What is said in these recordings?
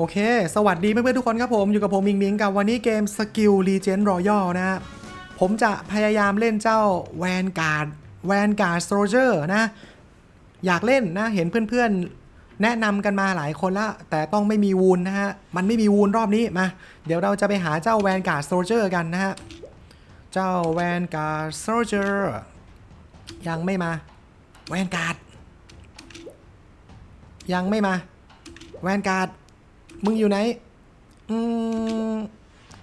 โอเค สวัสดีเพื่อนๆทุกคนครับผม อยู่กับผมมิงมิงกับวันนี้เกม Skill Legend Royal นะผมจะพยายามเล่นเจ้า Vanguard Vanguard Soldier นะ อยากเล่นนะ เห็นเพื่อนๆ แนะนำกันมาหลายคนละ แต่ต้องไม่มีวูนนะฮะ มันไม่มีวูนรอบนี้มา เดี๋ยวเราจะไปหาเจ้า Vanguard Soldier กันนะฮะ เจ้า Vanguard Soldier ยังไม่มา Vanguard ยังไม่มา Vanguard มึงอยู่ไหน อืม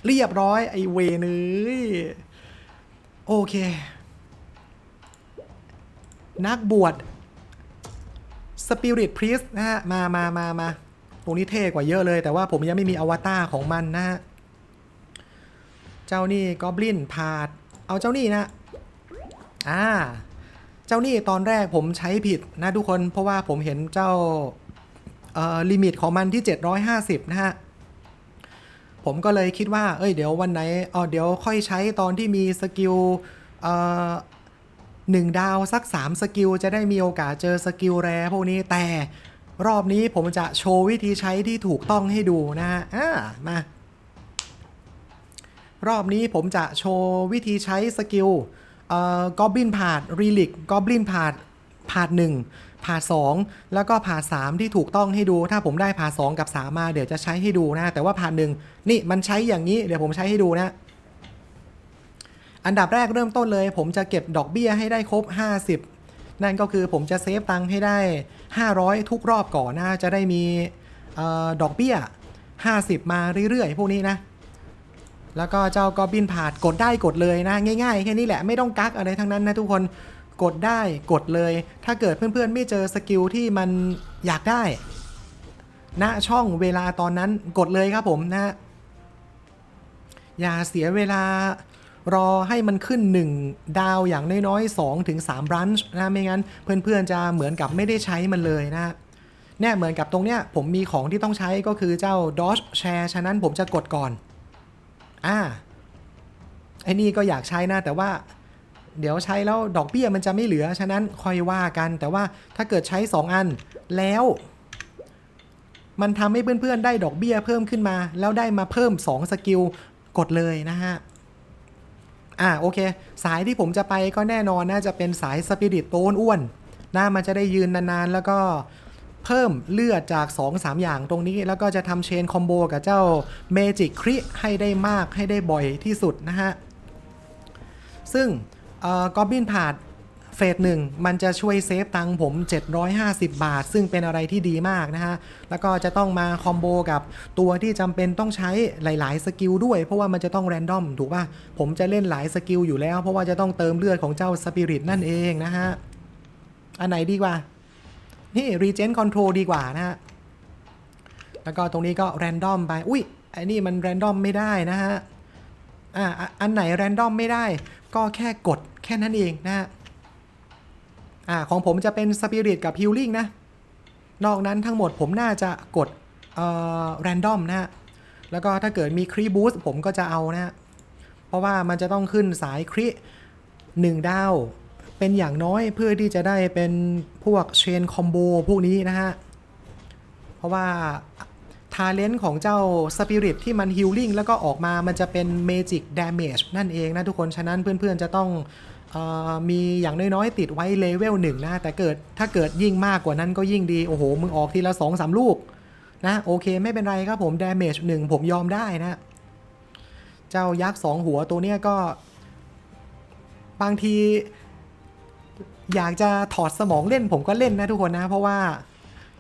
เรียบร้อย ไอเวเนยโอเค นักบวช Spirit Priest นะฮะ มามามามาตรงนี้เท่กว่าเยอะเลย แต่ว่าผมยังไม่มีอวตารของมันนะฮะ เจ้านี่กอบลินพาด เอาเจ้านี่นะ อ่า เจ้านี่ตอนแรกผมใช้ผิดนะทุกคน เพราะว่าผมเห็นเจ้า ลิมิตของมันที่ 750 นะฮะ ผมก็เลยคิดว่า เอ้ย เดี๋ยววันไหนอ๋อเดี๋ยวค่อยใช้ตอนที่มีสกิลหนึ่งดาวสัก 3 สกิล จะได้มีโอกาสเจอสกิลแรพวกนี้ แต่รอบนี้ผมจะโชว์วิธีใช้ที่ถูกต้องให้ดูนะฮะอ่ามา รอบนี้ผมจะโชว์วิธีใช้สกิลเอ่อกอบลินพาดรีลิกกอบลินพาดพาดหนึ่ง พาดสองแล้วก็พาสามที่ถูกต้องให้ดู ถ้าผมได้พาดสองกับสามมาเดี๋ยวจะใช้ให้ดูนะ แต่ว่าพาดหนึ่งนี่มันใช้อย่างนี้เดี๋ยวผมใช้ให้ดูนะอันดับแรกเริ่มต้นเลย ผมจะเก็บดอกเบี้ยให้ได้ครบ 50 นั่นก็คือผมจะเซฟตังค์ให้ได้ 500 ทุกรอบก่อนนะจะได้มีออดอกเบี้ย 50 มาเรื่อยๆ พวกนี้นะ แล้วก็เจ้ากอบบินผ่าดกดได้กดเลยนะ ง่ายๆ แค่นี้แหละไม่ต้องกักอะไรทั้งนั้นนะทุกคน กดได้กดเลย ถ้าเกิดเพื่อนๆไม่เจอสกิลที่มันอยากได้ณช่องเวลาตอนนั้นกดเลยครับผมนะ อย่าเสียเวลารอให้มันขึ้น 1 ดาวอย่างน้อยๆ2ถึง3รันช์นะไม่งั้นเพื่อนๆจะเหมือนกับไม่ได้ใช้มันเลยนะเนี่ยเหมือนกับตรงเนี้ยผมมีของที่ต้องใช้ก็คือเจ้า Dodge Share ฉะนั้นผมจะกดก่อน อ่าไอ้นี่ก็อยากใช้นะแต่ว่า เดี๋ยวใช้แล้วดอกเบี้ยมันจะไม่เหลือ ฉะนั้นค่อยว่ากัน แต่ว่าถ้าเกิดใช้ 2 อันแล้ว มันทำให้เพื่อนๆ ได้ดอกเบี้ยเพิ่มขึ้นมา แล้วได้มาเพิ่ม 2 สกิล กดเลยนะฮะ อ่าโอเค สายที่ผมจะไปก็แน่นอนน่าจะเป็นสายสปิริตโตนอ้วนนะมันจะได้ยืนนานๆ แล้วก็เพิ่มเลือดจาก 2-3 อย่างตรงนี้ แล้วก็จะทำเชนคอมโบกับเจ้าเมจิกคริให้ได้มากให้ได้บ่อยที่สุดนะฮะ ซึ่ง กอบบินพาดเฟสหนึ่งมันจะช่วยเซฟตังผม 750 บาท ซึ่งเป็นอะไรที่ดีมากนะฮะ แล้วก็จะต้องมาคอมโบกับตัวที่จำเป็นต้องใช้หลาย ๆ สกิลด้วย เพราะว่ามันจะต้องแรนดอมถูกป่ะ ผมจะเล่นหลายสกิลอยู่แล้ว เพราะว่าจะต้องเติมเลือดของเจ้าสปิริตนั่นเองนะฮะ อันไหนดีกว่า นี่ Regen Control ดีกว่านะฮะ แล้วก็ตรงนี้ก็แรนดอมไป อุ้ยไอ้นี่มันแรนดอมไม่ได้นะฮะ อ่าอะอันไหนแรนดอมไม่ได้ ก็แค่กดแค่นั้นเองนะฮะอ่าของผมจะเป็นสปิริตกับฮิลลิ่งนะ นอกนั้นทั้งหมดผมน่าจะกดเอ่อแรนดอมนะฮะแล้วก็ถ้าเกิดมีครีบูสผมก็จะเอานะฮะเพราะว่ามันจะต้องขึ้นสายครีหนึ่งดาว เป็นอย่างน้อยเพื่อที่จะได้เป็นพวกเชนคอมโบพวกนี้นะฮะ เพราะว่า ทาเลนต์ของเจ้าสปิริตที่มันฮิลลิ่งแล้วก็ออกมามันจะเป็นเมจิกดา a g e นั่นเองนะทุกคนฉะนั้นเพื่อนๆจะต้องออมีอย่างน้อยๆ ติดไว้เลเวลหนึ่งนะ แต่เกิดถ้าเกิดยิ่งมากกว่านั้นก็ยิ่งดี โอ้โห มึงออกทีละ2อสามลูกนะ โอเคไม่เป็นไรครับผมดา a g e หนึ่งผมยอมได้นะ เจ้ายักษ์สองหัวตัวเนี้ยก็ บางที อยากจะถอดสมองเล่นผมก็เล่นนะทุกคนนะ เพราะว่า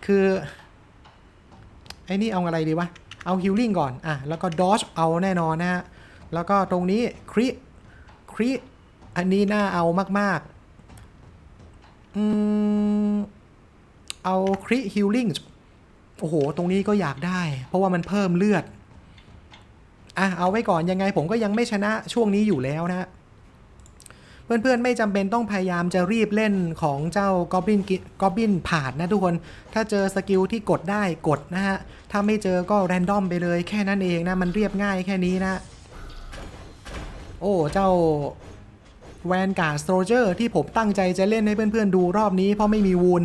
คือ ไอ้นี่เอาอะไรดีวะ เอาฮิลลิ่งก่อน อะ แล้วก็ดอ e เอาแน่นอนนะฮะ แล้วก็ตรงนี้คริคริอันนี้น่าเอามากๆ อืม เอาคริฮิลลิ่งโอ้โห ตรงนี้ก็อยากได้ เพราะว่ามันเพิ่มเลือด อะ เอาไว้ก่อนยังไงผมก็ยังไม่ชนะช่วงนี้อยู่แล้วนะฮะ เพื่อนๆไม่จำเป็นต้องพยายามจะรีบเล่นของเจ้ากอบบินกอบบินผ่านนะทุกคน ถ้าเจอสกิลที่กดได้กดนะฮะ ถ้าไม่เจอก็แรนดอมไปเลยแค่นั้นเองนะ มันเรียบง่ายแค่นี้นะ โอ้เจ้าแวนการ์ดโซเจอร์ที่ผมตั้งใจจะเล่นให้เพื่อนๆดูรอบนี้เพราะไม่มีวูน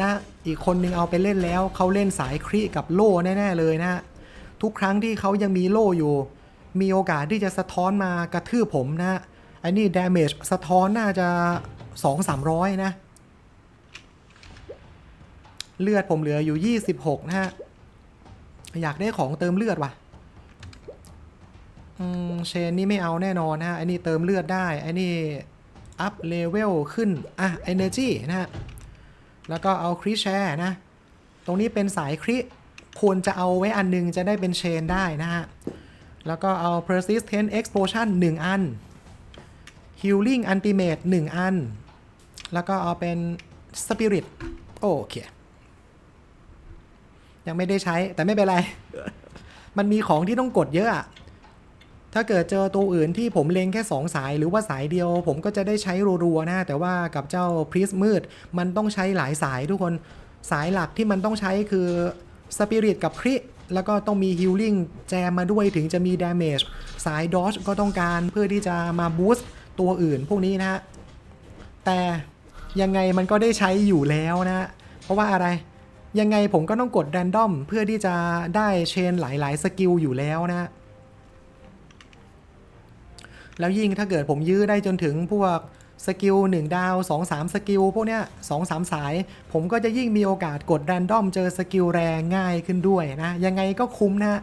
นะอีกคนนึงเอาไปเล่นแล้วเขาเล่นสายครีกับโล่แน่ๆเลยนะ ทุกครั้งที่เขายังมีโล่อยู่ มีโอกาสที่จะสะท้อนมากระทืบผมนะ ไอ้นี่ damage สะท้อนน่าจะ 2-300 นะ เลือดผมเหลืออยู่ 26 นะฮะ อยากได้ของเติมเลือดว่ะอืมเชนนี่ไม่เอาแน่นอนนะฮะไอ้นี่เติมเลือดได้ ไอ้นี่อัพเลเวลขึ้น อะ Energy นะฮะ แล้วก็เอาคริแชร์นะ ตรงนี้เป็นสายคริควรจะเอาไว้อันหนึงจะได้เป็นเชนได้นะฮะ แล้วก็เอา persistent explosion 1 อัน healing ultimate 1อัน แล้วก็เอาเป็น spirit โอเค ยังไม่ได้ใช้แต่ไม่เป็นไร มันมีของที่ต้องกดเยอะอะถ้าเกิดเจอตัวอื่นที่ผมเลงแค่ 2 สายหรือว่าสายเดียว ผมก็จะได้ใช้รัวๆนะ แต่ว่ากับเจ้าพริสมืด มันต้องใช้หลายสายทุกคนสายหลักที่มันต้องใช้คือสปิริตกับคริแล้วก็ต้องมีฮิลลิ่งแจมมาด้วยถึงจะมีดาเมจสายดอ g ก็ต้องการเพื่อที่จะมาบูสต์ ตัวอื่นพวกนี้นะฮะแต่ยังไงมันก็ได้ใช้อยู่แล้วนะ เพราะว่าอะไรยังไงผมก็ต้องกดแรนดอมเพื่อที่จะได้เชนหลาย ๆ สกิลอยู่แล้วนะ แล้วยิ่งถ้าเกิดผมยื้อได้จนถึงพวกสกิล1ดาว 2 3 สกิลพวกเนี้ย2 3สาย ผมก็จะยิ่งมีโอกาสกดแรนดอมเจอสกิลแรงง่ายขึ้นด้วยนะ ยังไงก็คุ้มนะ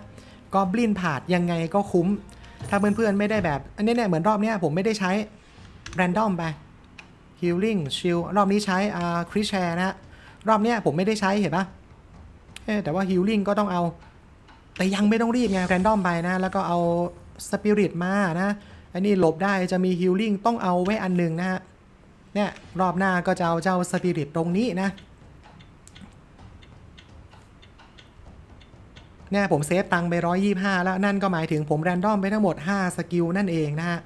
กอบลินผาดยังไงก็คุ้ม ถ้าเพื่อนๆไม่ได้แบบ อันนี้เนี่ยเหมือนรอบเนี้ยผมไม่ได้ใช้แรนดอมไป Healing Shield รอบนี้ใช้อ่าคริแชร์นะรอบเนี้ยผมไม่ได้ใช้เห็นปะเอ๊แต่ว่า Healing ก็ต้องเอา แต่ยังไม่ต้องรีบไงแรนดอมไปนะ แล้วก็เอาสปิริตมานะอันนี้หลบได้จะมี Healing ต้องเอาไว้อันหนึ่งนะฮะเนี่ยรอบหน้าก็จะเอาเจ้าสปิริตตรงนี้นะ เนี่ยผมเซฟตังค์ไป 125 แล้วนั่นก็หมายถึงผมแรนดอมไปทั้งหมด 5 สกิลนั่นเองนะฮะ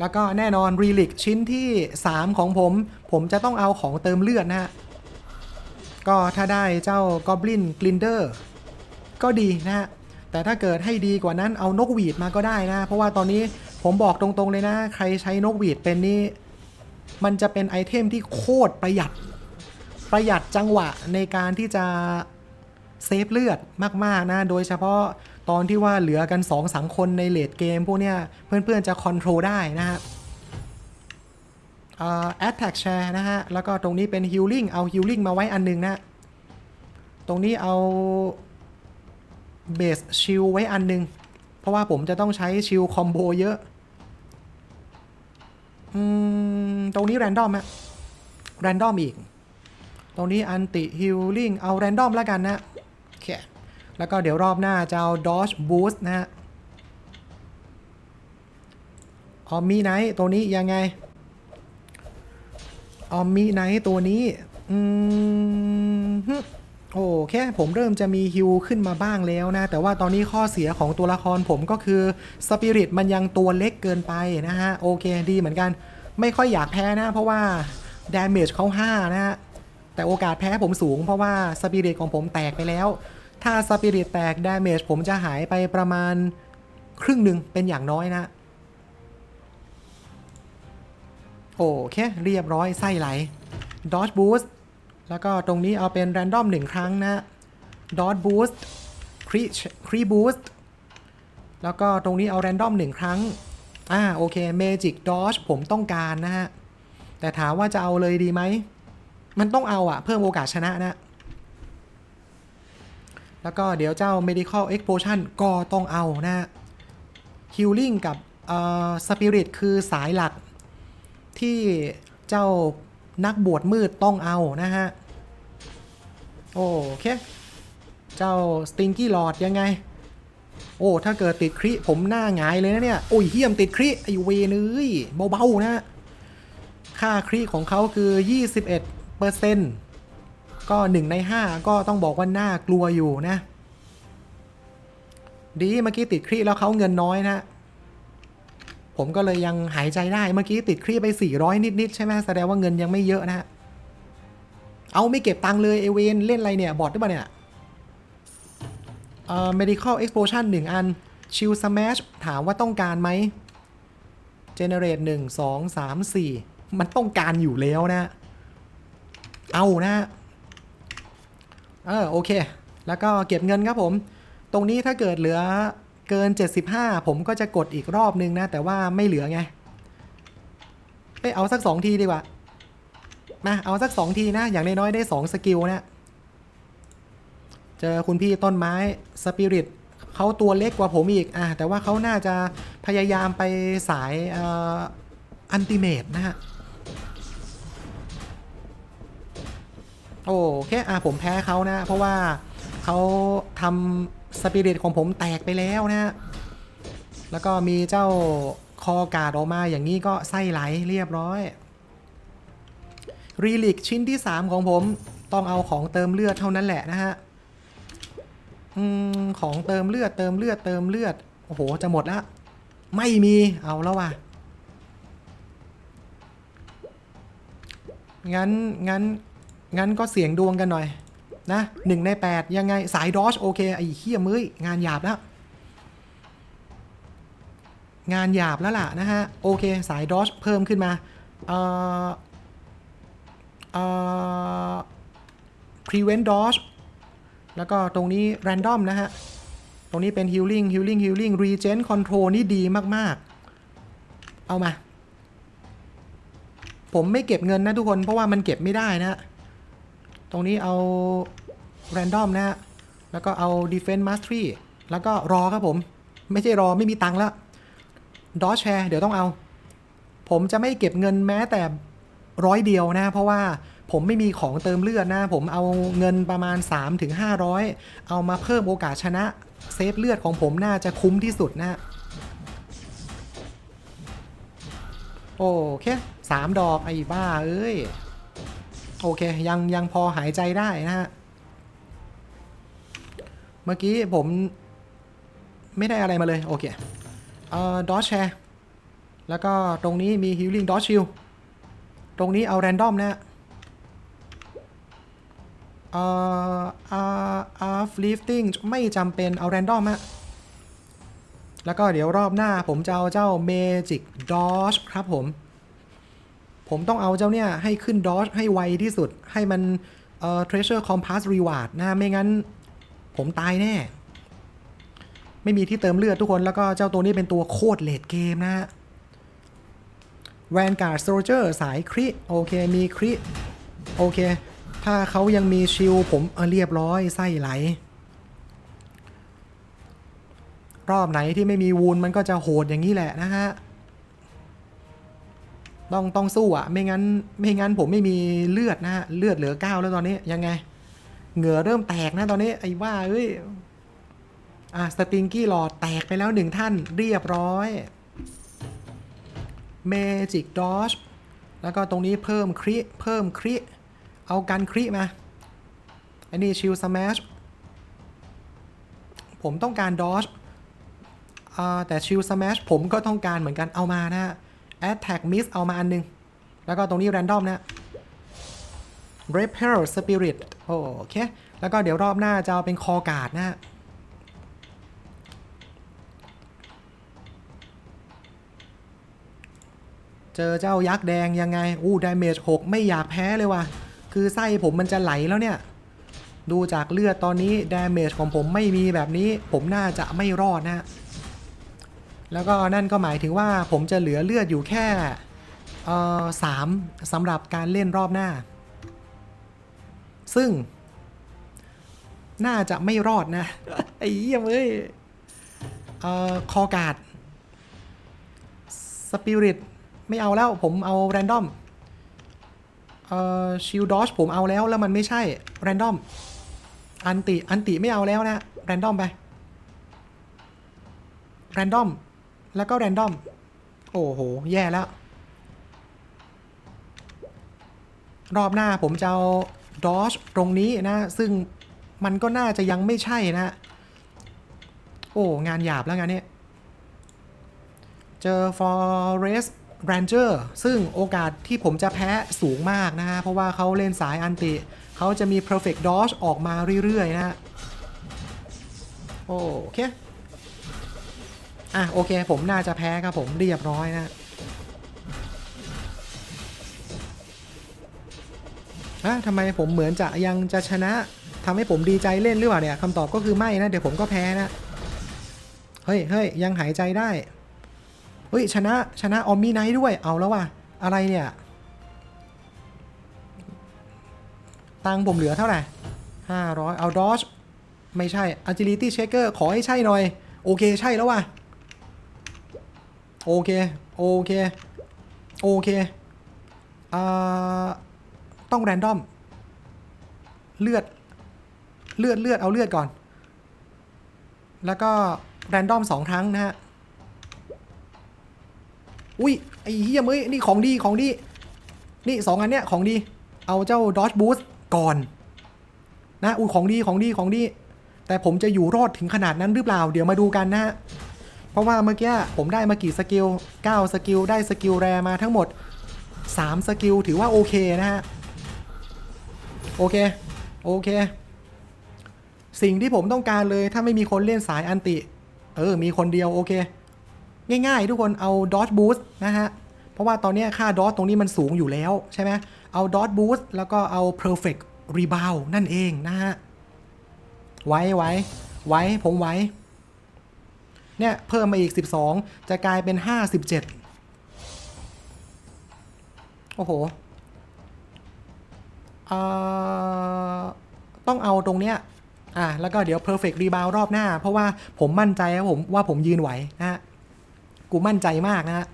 แล้วก็แน่นอนรีลิกชิ้นที่ 3 ของผม ผมจะต้องเอาของเติมเลือดนะฮะ ก็ถ้าได้เจ้า Goblin Glinder ก็ดีนะฮะ แต่ถ้าเกิดให้ดีกว่านั้นเอานกหวีดมาก็ได้นะ เพราะว่าตอนนี้ผมบอกตรงๆเลยนะ ใครใช้นกหวีดเป็นนี่มันจะเป็นไอเทมที่โคตรประหยัด ประหยัดจังหวะในการที่จะเซฟเลือดมากๆนะ โดยเฉพาะตอนที่ว่าเหลือกัน2อสามคนในเลดเกม พวกเนี้ยเพื่อนๆจะคอนโทรลได้นะฮะอ่า attack share นะฮะ แล้วก็ตรงนี้เป็น healing เอา healing มาไว้อันหนึงนะ ตรงนี้เอา base shield ไว้อันหนึง เพราะว่าผมจะต้องใช้ shield combo เยอะ อืม ตรงนี้ random ฮะ random อีก ตรงนี้ anti healing เอา random แล้วกันนะโอเคแล้วก็เดี๋ยวรอบหน้าจะเอา dodge boost นะฮะออมมีไนท์ตัวนี้ยังไงออมมิไนท์ตัวนี้อืมโอเคผมเริ่มจะมีฮิวขึ้นมาบ้างแล้วนะ แต่ว่าตอนนี้ข้อเสียของตัวละครผมก็คือสปิริตมันยังตัวเล็กเกินไปนะฮะ โอเคดีเหมือนกัน ไม่ค่อยอยากแพ้นะ เพราะว่าดาเมจเขา5นะฮะ แต่โอกาสแพ้ผมสูงเพราะว่าสปิริตของผมแตกไปแล้ว ถ้าสปิริตแตกดาเมจผมจะหายไปประมาณครึ่งหนึ่งเป็นอย่างน้อยนะ โอเค เรียบร้อยไส้ไหล Dodge Boost แล้วก็ตรงนี้เอาเป็น Random 1ครั้งนะ Dodge Boost Crit Crit Boost แล้วก็ตรงนี้เอา Random 1ครั้ง อ่าโอเค Magic Dodge ผมต้องการนะฮะ แต่ถามว่าจะเอาเลยดีไหม มันต้องเอาอะเพิ่มโอกาสชนะนะ แล้วก็เดี๋ยวเจ้า Medical Explosion ก็ต้องเอานะ Healing กับเอ่อ Spirit คือสายหลัก ที่เจ้านักบวชมืดต้องเอานะฮะ โอเค เจ้าสติงกี้หลอดยังไง โอ้ ถ้าเกิดติดคริผมหน้าหงายเลยนะเนี่ย โอ้ยเฮี้ยมติดคริไอเวเนยเบาๆนะ ค่าคริของเขาคือ 21 เปอร์เซ็นต์ก็ 1 ใน 5 ก็ต้องบอกว่าน่ากลัวอยู่นะ ดีเมื่อกี้ติดคริแล้วเขาเงินน้อยนะ ผมก็เลยยังหายใจได้เมื่อกี้ติดครีไป 400 นิด ๆ ใช่ไหมแสดงว่าเงินยังไม่เยอะนะ เอาไม่เก็บตังค์เลยเอเวนเล่นอะไรเนี่ย บอดหรือเปล่าเนี่ยเอ่อ medical explosion 1 อัน shield smash ถามว่าต้องการไหม generate 1 2 3 4 มันต้องการอยู่แล้วนะ เอานะฮะเออโอเค แล้วก็เก็บเงินครับผม ตรงนี้ถ้าเกิดเหลือเกิน 75 ผมก็จะกดอีกรอบนึงนะ แต่ว่าไม่เหลือไง ไปเอาสัก 2 ทีดีกว่า มาเอาสัก 2 ทีนะ อย่างน้อยๆได้ 2 สกิลนะเจอคุณพี่ต้นไม้สปิริตเขาตัวเล็กกว่าผมอีกอะแต่ว่าเขาน่าจะพยายามไปสายอันติเมตนะฮะ โอเคอะผมแพ้เขานะ เพราะว่าเขาทำสปิริตของผมแตกไปแล้วนะ แล้วก็มีเจ้าคอกาดออกมาอย่างนี้ก็ไส้ไหลเรียบร้อยรีลิกชิ้นที่ 3 ของผมต้องเอาของเติมเลือดเท่านั้นแหละนะฮะอืมของเติมเลือดเติมเลือดเติมเลือด โอ้โห จะหมดล้วไม่มีเอาแล้วว่ะ งั้นงั้น งั้นก็เสียงดวงกันหน่อย นะหนึ่งใน8ยังไงสายดอชโอเค ไอ้เขี้ยมือยงานหยาบแล้ว งานหยาบแล้วล่ะนะฮะ โอเค สายดอชเพิ่มขึ้นมา เอ่อ เอ่อ prevent dodge แล้วก็ตรงนี้ random นะฮะ ตรงนี้เป็น healing healing healing regen control นี่ดีมาก ๆ เอามา ผมไม่เก็บเงินนะทุกคน เพราะว่ามันเก็บไม่ได้นะฮะ ตรงนี้เอา random นะฮะ แล้วก็เอา defense mastery แล้วก็รอครับผม ไม่ใช่รอไม่มีตังค์แล้ว dodge share เดี๋ยวต้องเอา ผมจะไม่เก็บเงินแม้แต่ร้อยเดียวนะ เพราะว่าผมไม่มีของเติมเลือดนะ ผมเอาเงินประมาณ 3-500 เอามาเพิ่มโอกาสชนะ เซฟเลือดของผมน่าจะคุ้มที่สุดนะ โอเคสามดอกไอ้บ้า เอ้ย โอเค ยังยังพอหายใจได้นะฮะ เมื่อกี้ผมไม่ได้อะไรมาเลย โอเค เอ่อดอชแชร์แล้วก็ตรงนี้มี healing dodge shield ตรงนี้เอา random นะฮะเอ่อ R R lifting ไม่จำเป็นเอา random ฮะแล้วก็เดี๋ยวรอบหน้าผมจะเอาเจ้า Magic Dodge ครับผม ผมต้องเอาเจ้าเนี่ยให้ขึ้น Dodge ให้ไวที่สุด ให้มันเอ่อ Treasure Compass Reward นะไม่งั้น ผมตายแน่ ไม่มีที่เติมเลือดทุกคนแล้วก็เจ้าตัวนี้เป็นตัวโคตรเลดเกมนะฮะ Vanguard Soldier สายคริโอเคมีคริโอเค ถ้าเขายังมีชิลผมเออเรียบร้อยไส้ไหล รอบไหนที่ไม่มีวูนมันก็จะโหดอย่างนี้แหละนะฮะ ต้องต้องสู้อะไม่งั้นไม่งั้นผมไม่มีเลือดนะฮะเลือดเหลือเก้าแล้วตอนนี้ยังไง เหงื่อเริ่มแตกนะตอนนี้ไอ้ว่าเอ้ยอะสติงกี้หลอดแตกไปแล้วหนึ่งท่านเรียบร้อยเมจิกดอ e แล้วก็ตรงนี้เพิ่มคริเพิ่มคริเอากันคริมาอันนี้ชิลส m มชผมต้องการดอ e อ่าแต่ชิลส m มชผมก็ต้องการเหมือนกันเอามานะฮะ Attack Miss เอามาอันหนึง แล้วก็ตรงนี้ Random นะ Repel Spirit โอเค แล้วก็เดี๋ยวรอบหน้าจะเอาเป็นคอการ์ดนะฮะเจอเจ้ายักษ์แดงยังไง อู้ดาเมจ6ไม่อยากแพ้เลยว่ะ คือไส้ผมมันจะไหลแล้วเนี่ย ดูจากเลือดตอนนี้ดาเมจของผมไม่มีแบบนี้ ผมน่าจะไม่รอดนะฮะ แล้วก็นั่นก็หมายถึงว่าผมจะเหลือเลือดอยู่แค่สามสำหรับการเล่นรอบหน้า ซึ่ง น่าจะไม่รอดนะ ไอ้เหี้ยเอ้ยเอ่อคอการ์ดสปิริตไม่เอาแล้วผมเอาแรนดอมชิลดอชผมเอาแล้วแล้วมันไม่ใช่แรนดอมอันติ อันติไม่เอาแล้วนะ แรนดอมไป แรนดอม แล้วก็แรนดอม โอ้โห แย่แล้ว รอบหน้าผมจะเอาดอชตรงนี้นะ ซึ่งมันก็น่าจะยังไม่ใช่นะ โอ้ งานหยาบแล้วงานนี้เจอ Forest Ranger ซึ่งโอกาสที่ผมจะแพ้สูงมากนะฮะ เพราะว่าเขาเล่นสายอันติ เขาจะมี Perfect Dodge ออกมาเรื่อย ๆ นะฮะ โอเค อะโอเค ผมน่าจะแพ้ครับผมเรียบร้อยนะอะทำไมผมเหมือนจะยังจะชนะทำให้ผมดีใจเล่นหรือเปล่าเนี่ยคำตอบก็คือไม่นะ เดี๋ยวผมก็แพ้นะ เฮ้ยเฮ้ยยังหายใจได้ เฮ้ยชนะชนะออมมี่ไนท์ด้วยเอาแล้วว่ะ อะไรเนี่ย ตังผมเหลือเท่าไหร่500เอาดอชไม่ใช่ agility checker ขอให้ใช่หน่อย โอเคใช่แล้วว่ะ โอเค โอเค โอเคอ่าต้องแรนดอม เลือด เลือดเลือดเอาเลือดก่อน แล้วก็แรนดอมสองครั้งนะฮะ อุ้ยไอ้เฮียมึยนี่ของดีของดี นี่สองอันเนี้ยของดี เอาเจ้าดอ g บูสก่อน นะอุ้ยของดีของดีของดี แต่ผมจะอยู่รอดถึงขนาดนั้นหรือเปล่า เดี๋ยวมาดูกันนะฮะ เพราะว่าเมื่อกี้ผมได้มากี่สกิล9สกิลได้สกิลแรมาทั้งหมด 3 สกิลถือว่าโอเคนะฮะ โอเค โอเค สิ่งที่ผมต้องการเลยถ้าไม่มีคนเล่นสายอันติ เออ มีคนเดียวโอเค ง่ายๆ ทุกคนเอา dodge boost นะฮะ เพราะว่าตอนนี้ค่า dodge ตรงนี้มันสูงอยู่แล้วใช่ไหมเอา dodge boost แล้วก็เอา perfect rebound นั่นเองนะฮะ ไว้ไว้ไว้ผมไว้ เนี่ยเพิ่มมาอีก 12 จะกลายเป็น 57 โอ้โหต้องเอาตรงเนี้ยอะแล้วก็เดี๋ยว perfect rebound รอบหน้า เพราะว่าผมมั่นใจว่าผมว่าผมยืนไหวนะฮะ กูมั่นใจมากนะฮะ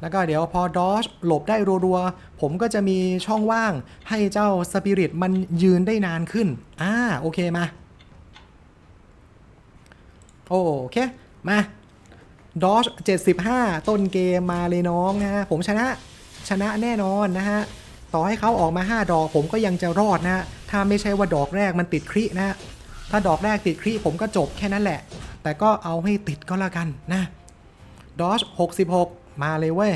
แล้วก็เดี๋ยวพอดอชหลบได้รัวๆ ผมก็จะมีช่องว่างให้เจ้าสปิริตมันยืนได้นานขึ้น อ่า โอเคมา โอเค มาดอช75ต้นเกมมาเลยน้องนะฮะ ผมชนะชนะแน่นอนนะฮะ ต่อให้เขาออกมา 5 ดอกผมก็ยังจะรอดนะฮะ ถ้าไม่ใช่ว่าดอกแรกมันติดครินะฮะ ถ้าดอกแรกติดคริผมก็จบแค่นั้นแหละ แต่ก็เอาให้ติดก็แล้วกันนะดอช66 มาเลยเว้ย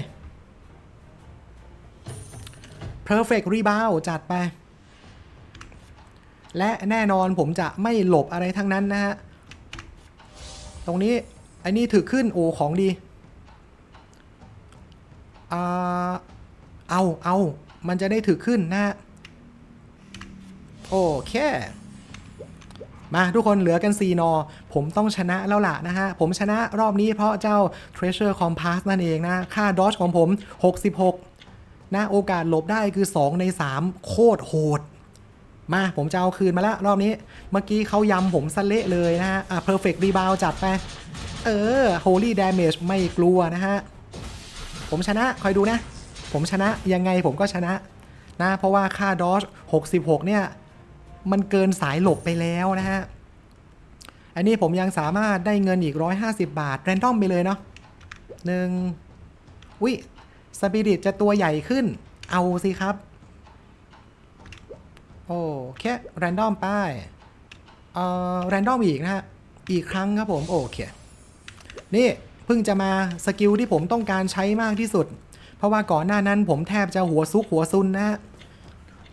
Perfect Rebound จัดไป และแน่นอนผมจะไม่หลบอะไรทั้งนั้นนะฮะ ตรงนี้ไอ้นี่ถือขึ้นโอของดีอ่าเอาเอามันจะได้ถือขึ้นนะฮะโอเค มาทุกคนเหลือกัน4นอ ผมต้องชนะแล้วล่ะนะฮะ ผมชนะรอบนี้เพราะเจ้า Treasure Compass นั่นเองนะ ค่า Dodge ของผม 66นะโอกาสหลบได้คือ 2 ใน 3 โคตรโหด มาผมจะเอาคืนมาแล้วรอบนี้ เมื่อกี้เขายำผมสะเละเลยนะฮะ อะ Perfect Rebound จัดไป เออ Holy Damage ไม่กลัวนะฮะ ผมชนะ คอยดูนะ ผมชนะยังไงผมก็ชนะนะ เพราะว่าค่า Dodge 66 เนี่ย มันเกินสายหลบไปแล้วนะฮะ อันนี้ผมยังสามารถได้เงินอีก 150 บาท แรนดอมไปเลยเนาะหนึ่งวิสปิริตจะตัวใหญ่ขึ้น เอาสิครับ โอเคแรนดอมไปเอ่อแรนดอมอีกนะฮะ อีกครั้งครับผมโอเค นี่เพิ่งจะมาสกิลที่ผมต้องการใช้มากที่สุด เพราะว่าก่อนหน้านั้นผมแทบจะหัวซุกหัวซุนนะฮะ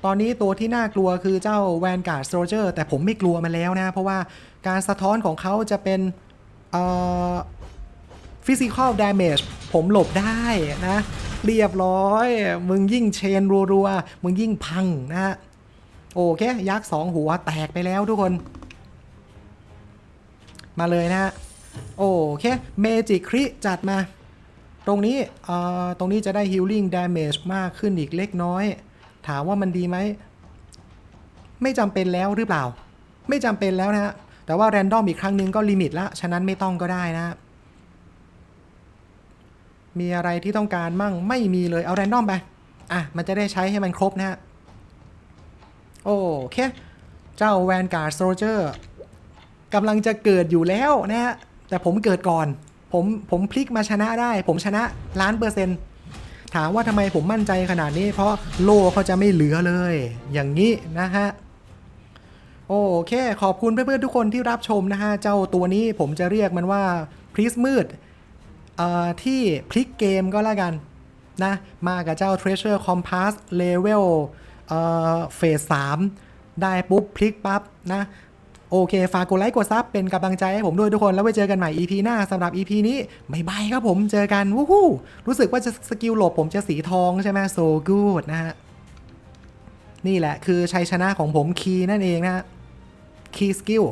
ตอนนี้ตัวที่น่ากลัวคือเจ้าแวนการ์ดโซเจอร์แต่ผมไม่กลัวมันแล้วนะ เพราะว่าการสะท้อนของเขาจะเป็นเอ่อฟิสิกอลด a เมจผมหลบได้นะ เรียบร้อย มึงยิ่งเชนรัวๆ มึงยิ่งพังนะฮะ โอเค ยักษ์สองหัวแตกไปแล้วทุกคน มาเลยนะฮะ โอเค เมจิคริจัดมา ตรงนี้เอ่อตรงนี้จะได้ healing damage มากขึ้นอีกเล็กน้อย ถามว่ามันดีไหม ไม่จำเป็นแล้วหรือเปล่า ไม่จำเป็นแล้วนะฮะ แต่ว่าแรนดอมอีกครั้งนึงก็ลิมิตละ ฉะนั้นไม่ต้องก็ได้นะ มีอะไรที่ต้องการมั่งไม่มีเลย เอาแรนดอมไป อะ มันจะได้ใช้ให้มันครบนะฮะ โอเคเจ้าแวนการ์ดโซเจอร์กำลังจะเกิดอยู่แล้วนะฮะ แต่ผมเกิดก่อน ผมผมพลิกมาชนะได้ ผมชนะล้านเปอร์เซ็นต์ถามว่าทำไมผมมั่นใจขนาดนี้ เพราะโลเขาจะไม่เหลือเลย อย่างนี้นะฮะ โอเค ขอบคุณเพื่อนๆทุกคนที่รับชมนะฮะ เจ้าตัวนี้ผมจะเรียกมันว่าพริสมืดที่พลิกเกมก็แล้วกันนะ มากับเจ้า Treasure Compass Level เอ่อเฟส3ได้ปุ๊บ พลิกปั๊บนะ โอเค ฝากกดไลค์กดซับเป็นกำลังใจให้ผมด้วยทุกคน แล้วไว้เจอกันใหม่ EP หน้าสำหรับ EP นี้บ๊ายบายครับผมเจอกัน วู้ฮู้รู้สึกว่าจะสกิลหลบผมจะสีทองใช่ไหม so good นะฮะ นี่แหละคือชัยชนะของผมคีย์นั่นเองนะคีย์สกิล